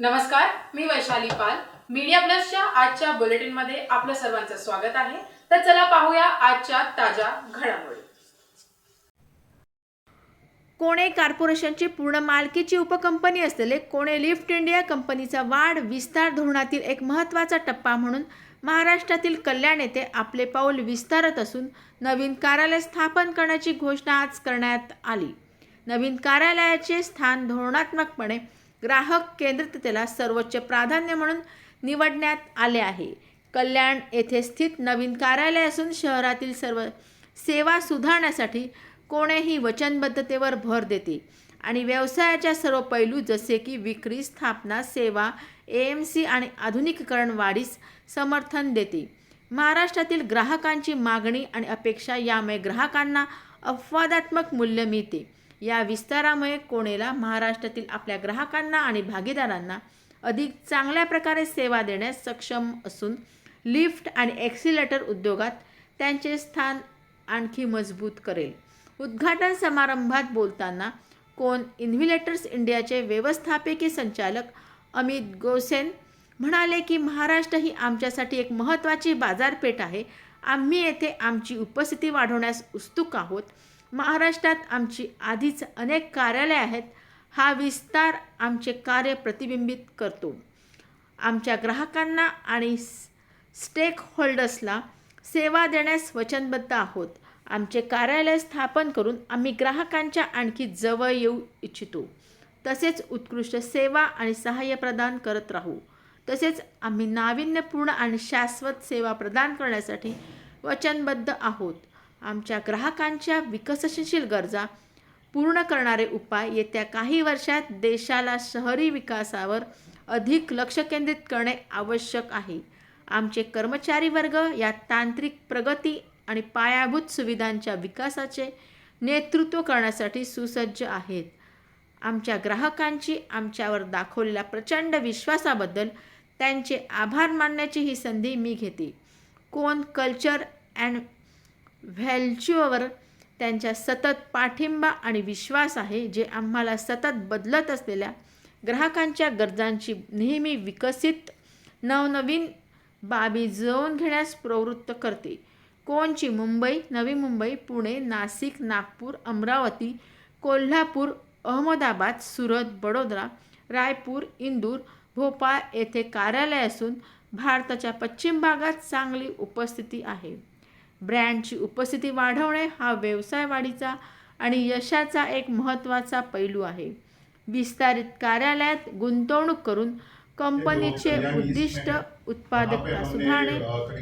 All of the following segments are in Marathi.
नमस्कार मी वैशाली पाल. मीडिया प्लसच्या आजच्या बुलेटिनमध्ये आपलं सर्वांचं स्वागत आहे. तर चला पाहूया आजच्या ताज्या घडामोडी. कोणे कॉर्पोरेशनची पूर्ण मालकीची उपकंपनी असलेले कोणे लिफ्ट इंडिया कंपनीचा वाढ विस्तार धोरणातील एक महत्त्वाचा टप्पा म्हणून महाराष्ट्रातील कल्याण येथे आपले पाऊल विस्तारत असून नवीन कार्यालय स्थापन करण्याची घोषणा आज करण्यात आली. नवीन कार्यालयाचे स्थान धोरणात्मकपणे ग्राहक केंद्रिततेला सर्वोच्च प्राधान्य म्हणून निवडण्यात आले आहे. कल्याण येथे स्थित नवीन कार्यालय असून शहरातील सर्व सेवा सुधारण्यासाठी कोणीही वचनबद्धतेवर भर देते. आणि व्यवसायाच्या सर्व पैलू जसे की विक्री स्थापना सेवा ए एम सी आणि आधुनिकीकरण वाढीस समर्थन देते. महाराष्ट्रातील ग्राहकांची मागणी आणि अपेक्षा यामुळे ग्राहकांना अपवादात्मक मूल्य मिळते. या विस्तारामुळे कोणेला महाराष्ट्रातील आपल्या ग्राहकांना आणि भागीदारांना अधिक चांगल्या प्रकारे सेवा देण्यास सक्षम असून लिफ्ट आणि एक्सिलेटर उद्योगात त्यांचे स्थान आणखी मजबूत करेल. उद्घाटन समारंभात बोलताना कोण इन्व्हिलेटर्स इंडियाचे व्यवस्थापकीय संचालक अमित गोसेन म्हणाले की महाराष्ट्र ही आमच्यासाठी एक महत्त्वाची बाजारपेठ आहे. आम्ही येथे आमची उपस्थिती वाढवण्यास उत्सुक आहोत. महाराष्ट्रात आमची आधीच अनेक कार्यालये आहेत. हा विस्तार आमचे कार्य प्रतिबिंबित करतो. आमच्या ग्राहकांना आणि स्टेक होल्डर्सला सेवा देण्यास वचनबद्ध आहोत. आमचे कार्यालय स्थापन करून आम्ही ग्राहकांच्या आणखी जवळ येऊ इच्छितो. तसेच उत्कृष्ट सेवा आणि सहाय्य प्रदान करत राहू. तसेच आम्ही नाविन्यपूर्ण आणि शाश्वत सेवा प्रदान करण्यासाठी वचनबद्ध आहोत. आमच्या ग्राहकांच्या विकसनशील गरजा पूर्ण करणारे उपाय येत्या काही वर्षात देशाला शहरी विकासावर अधिक लक्ष केंद्रित करणे आवश्यक आहे. आमचे कर्मचारी वर्ग या तांत्रिक प्रगती आणि पायाभूत सुविधांच्या विकासाचे नेतृत्व करण्यासाठी सुसज्ज आहेत. आमच्या ग्राहकांची आमच्यावर दाखवलेल्या प्रचंड विश्वासाबद्दल त्यांचे आभार मानण्याची ही संधी मी घेते. कोण कल्चर अँड व्हॅल्च्यूवर त्यांच्या सतत पाठिंबा आणि विश्वास आहे जे आम्हाला सतत बदलत असलेल्या ग्राहकांच्या गरजांची नेहमी विकसित नवनवीन बाबी जुळवून घेण्यास प्रवृत्त करते. कोणची मुंबई? नवी मुंबई पुणे नाशिक नागपूर अमरावती कोल्हापूर अहमदाबाद सुरत बडोदरा रायपूर इंदूर भोपाळ येथे कार्यालय असून भारताच्या पश्चिम भागात चांगली उपस्थिती आहे. ब्रँडची उपस्थिती वाढवणे हा व्यवसाय वाढीचा आणि यशाचा एक महत्त्वाचा पैलू आहे. विस्तारित कार्यालयात गुंतवणूक करून कंपनीचे उद्दिष्ट उत्पादकता सुधारणे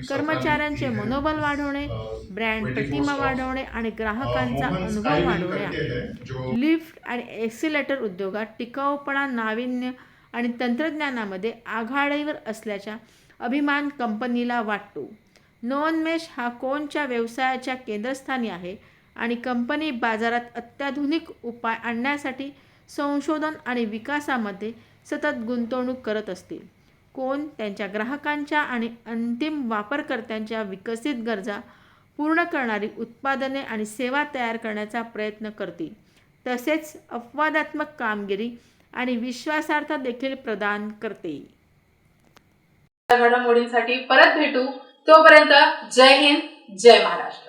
कर्मचाऱ्यांचे मनोबल वाढवणे ब्रँड प्रतिमा वाढवणे आणि ग्राहकांचा अनुभव वाढवणे. लिफ्ट आणि एक्सिलेटर उद्योगात टिकाऊपणा नाविन्य आणि तंत्रज्ञानामध्ये आघाडीवर असल्याचा अभिमान कंपनीला वाटतो. नॉनमेश हा कोणच्या व्यवसायाच्या केंद्रस्थानी आहे आणि कंपनी बाजारात अत्याधुनिक उपाय आणण्यासाठी संशोधन आणि विकासामध्ये सतत गुंतवणूक करत असतील? कोण त्यांच्या ग्राहकांच्या आणि अंतिम वापरकर्त्यांच्या विकसित गरजा पूर्ण करणारी उत्पादने आणि सेवा तयार करण्याचा प्रयत्न करतील? तसेच अपवादात्मक कामगिरी आणि विश्वासार्थ देखील प्रदान करते. घडामोडींसाठी परत भेटू. तोपर्यंत जय हिंद जय महाराष्ट्र.